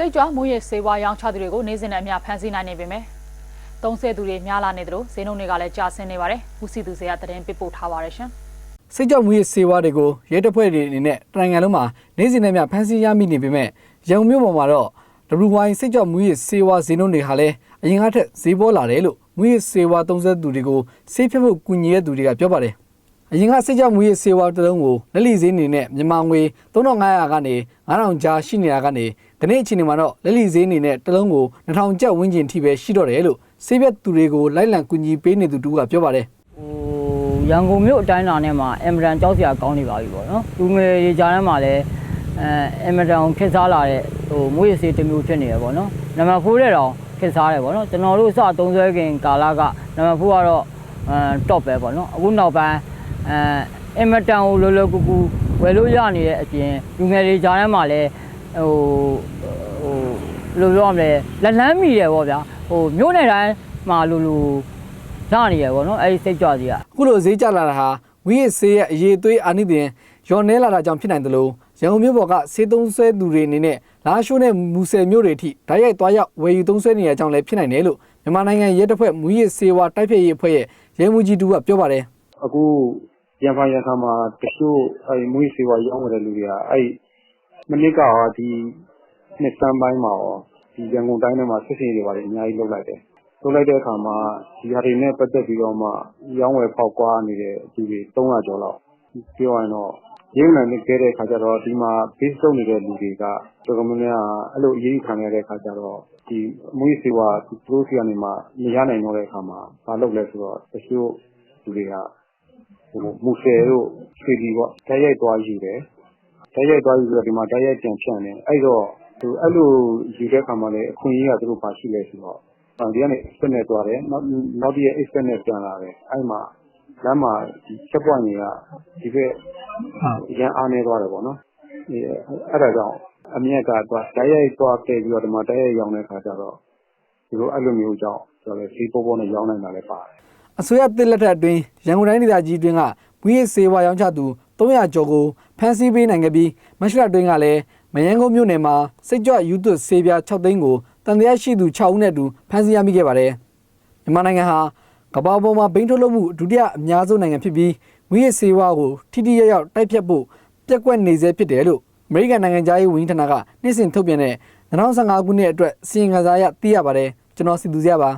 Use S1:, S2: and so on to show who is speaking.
S1: စိတ်ကြွမှုရစေဝါရောင်းချသူတွေကိုနေစဉ်နဲ့အမျှဖမ်းဆီးနိုင်နေပေမဲ့သုံးဆဲသူတွေများလာနေသလိုဈေးနှုန်းတွေကလည်းကျဆင်းနေပါတယ်။ဦးစီသူစေကသတင်းပေးပို့ထားပါတယ်ရှင်
S2: စိတ်ကြောက်မှုရဲ့စေဝါတွေကိုရဲတပ်ဖွဲ့တွေအနေနဲ့တနိုင်ငံလုံးမှာနေ့စဉ်နဲ့မျှဖမ်းဆီးရမိနေပေမဲ့ရန်ကုန်မြို့ပေါ်မှာတော့ WY စိတ်ကြောက်မှုရဲ့စေဝါဈေးနှုန်းတွေဟာလည်းအရင်ကထက်ဈေးပေါ်လာတယ်လို့မှုရဲ့စေဝါသုံးသက်သူတွေကိုစေးဖြတ်ဖို့ကူညီရတဲ့သူတွေကပြောပါတယ်။အရင်ကစိတ်ကြောက်မှုရဲ့စေဝါတစ်လုံးကိုလက်လီဈေးအနေနဲ့မြန်မာငွေ3500ကနေ9000ကျားရှိနေတာကနေ ဒီနေ့အချိန်မှာတော့လက်လီဈေးအနေနဲ့တစ်လုံးကို2000ကျပ်ဝန်းကျင်ထိပဲရှိတော့တယ်လို့စေးဖြတ်သူတွေကိုလိုက်လံကူညီပေးနေသူတူကပြောပါတယ်။
S3: ဟိုရန်ကုန်မြို့အတိုင်းလာနဲ့မှာအင်မတန်ကြောက်စရာကောင်းနေပါပြီပေါ့နော်လူငယ်ရေကြားထဲမှာလည်းအဲအင်မတန်ခက်စားလာတဲ့ဟိုမွေးရစေးတစ်မျိုးဖြစ်နေရပေါ့နော်နံပါတ်4တဲ့တော့ခက်စားတယ်ပေါ့နော်ကျွန်တော်တို့စသုံးဆွဲခင်ကာလကနံပါတ်4ကတော့အဲ top ပဲပေါ့နော်အခုနောက်ပိုင်းအဲအင်မတန်ကိုလောလောကူကူဝယ်လို့ရနေတဲ့အပြင်လူငယ်တွေကြားထဲမှာလည်းဟိုဟိုဘယ် လိုပြောရမလဲလက်လန်းမိတယ်ပေါ့ဗျာဟိုမြို့နယ်တိုင်းမှာလူလူရနေရပေါ့နော်အဲဒီစိတ်ကြွစီက
S2: အခုလိုဈေးကျလာတာဟာဝီရစ်ဆေးရဲ့အရေးအသွေးအာနိသင်ရော်နဲလာတာကြောင့်ဖြစ်နိုင်တယ်လို့ရန်ကုန်မြို့ပေါ်ကဆေးသုံးဆွဲသူတွေအနေနဲ့လာရှိုးနဲ့မူဆယ်မြို့တွေအထိဓာတ်ရိုက်သွားရောက်ဝယ်ယူသုံးဆွဲနေရကြောင်းလည်းဖြစ်နိုင်တယ်လို့မြန်မာနိုင်ငံရဲတပ်ဖွဲ့မူရစ်ဆေးဝါတိုက်ဖျက်ရေးအဖွဲ့ရဲ့ရဲမှုကြီးတူကပြောပါတယ်
S4: အခုရန်ဖန်ရန်ခါမှာတချို့အဲမွေးစေဝါရောင်းနေတဲ့လူတွေကအဲမနစ်ကဟာဒီနှစ်စမ်းပိုင်းမှာရောဒီ ရန်ကုန်တိုင်းထဲမှာ စစ်စင်တွေပါတယ်အများကြီးလုပ်လိုက်တယ် လုပ်လိုက်တဲ့အခါမှာ ဒီဟာတွေနဲ့ ပတ်သက်ပြီးတော့မှ ရောင်းဝယ်ပေါက်ကွာနေတဲ့လူတွေ300ကျော်လောက် ပြောရရင်တော့ရင်းနိုင်ခဲ့တဲ့အခါကျတော့ ဒီမှာ base လုပ်နေတဲ့လူတွေက တော်တော်များများအဲ့လို အရေးခံရတဲ့အခါကျတော့ ဒီမွေးစေဝါသူတို့စီကနေမှ မရနိုင်တော့တဲ့အခါမှာမလုပ်လဲဆိုတော့ တချို့လူတွေကဟိုမူဆယ်တို့ ရွှေဒီပေါ့ဓာတ်ရိုက်သွားယူတယ်ဓာတ်ရိုက်သွားယူပြီးတော့ ဒီမှာဓာတ်ရိုက်ပြန်ဖြန့်တယ် အဲ့တော့သူ အဲ့လိုယူတဲ့ခါမှာလည်း အခွင့်အရေးက သူတို့ပါရှိလဲဆိုတော့ ဒီကနေ expert နဲ့သွားတယ် နောက်နောက်ဒီရဲ့ expert နဲ့ ပြန်လာတယ် အဲ့မှာ လမ်းမှာဒီချက်ပွိုင်းတွေက ဒီဘက်ရန်အားနေသွားတယ်ပေါ့နော် အဲအဲ့ဒါကြောင့် အမြက်ကသွားဓာတ်ရိုက်သွားတည်ပြီးတော့ ဒီမှာဓာတ်ရိုက်ရောင်းတဲ့ခါကျတော့ဒီလိုအဲ့လိုမျိုးကြောင့်ဆိုတော့ဈေးပေါ်ပေါ်နဲ့ ရောင်းနိုင်တာလည်း ပါတယ်
S2: အစိုးရတစ်လက်ထက်အတွင်း ရန်ကုန်တိုင်းဒေသကြီးအတွင်းက မူရစ်ဆေးဝါရောင်းချသူ 300ကျော်ကိုဖမ်းဆီးပေးနိုင်ခဲ့ပြီးမက်ရှ်လအတွင်းကလည်းမယန်းကုန်းမြို့နယ်မှာစိတ်ကြွယူသွတ်ဆေးပြား6သိန်းကိုတန်တရားရှိသူ6ဦးနဲ့အတူဖမ်းဆီးရမိခဲ့ပါတယ်မြန်မာနိုင်ငံဟာကမ္ဘာပေါ်မှာဘိန်းထုတ်လုပ်မှုဒုတိယအများဆုံးနိုင်ငံဖြစ်ပြီးမူရစ်ဆေးဝါကိုထိထိရောက်ရောက်တိုက်ဖြတ်ဖို့ပြက်ကွက်နေစေဖြစ်တယ်လို့အမေရိကန်နိုင်ငံသားရေးဝန်ကြီးဌာနကနေ့စဉ်ထုတ်ပြန်တဲ့2015ခုနှစ်အတွက်စီရင်ခံစာအရသိရပါတယ်ကျွန်တော်စီသူစရပါ